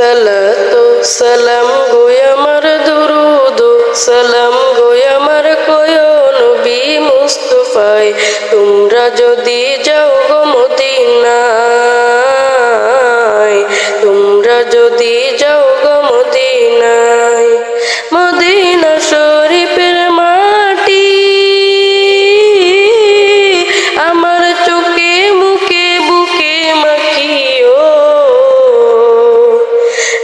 সালাত সালাম গোয় আমার দুরুদ সালাম গোয় আমার কয় নবী মুস্তফায়। তোমরা যদি যাও গো মদিনায়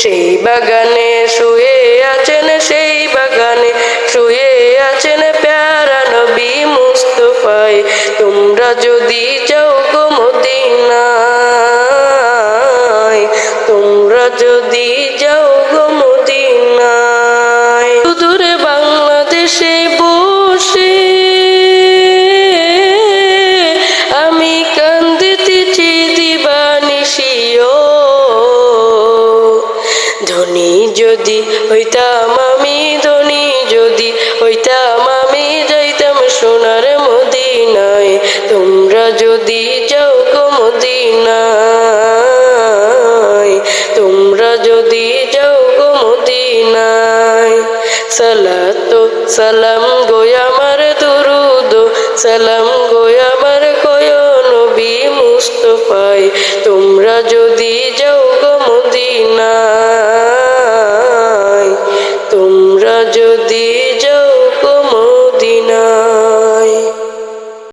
সেই বাগানে শুয়ে আছেন, সেই বাগানে শুয়ে আছেন প্যারা নবী মুস্তফায় তোমরা যদি যাও গো তোমরা যদি যদি হইতাম আমি ধনী, যদি হইতাম আমি যাইতাম সোনার মদিনায়, তোমরা যদি যাও গো মদিনায়, তোমরা যদি যাও গো মদিনায়। সালাত, সালাম গোয় আমার দুরুদ, সালাম গোয় আমার কয় নবী মুস্তফায়, তোমরা যদি যাও গো মদিনায়। যদি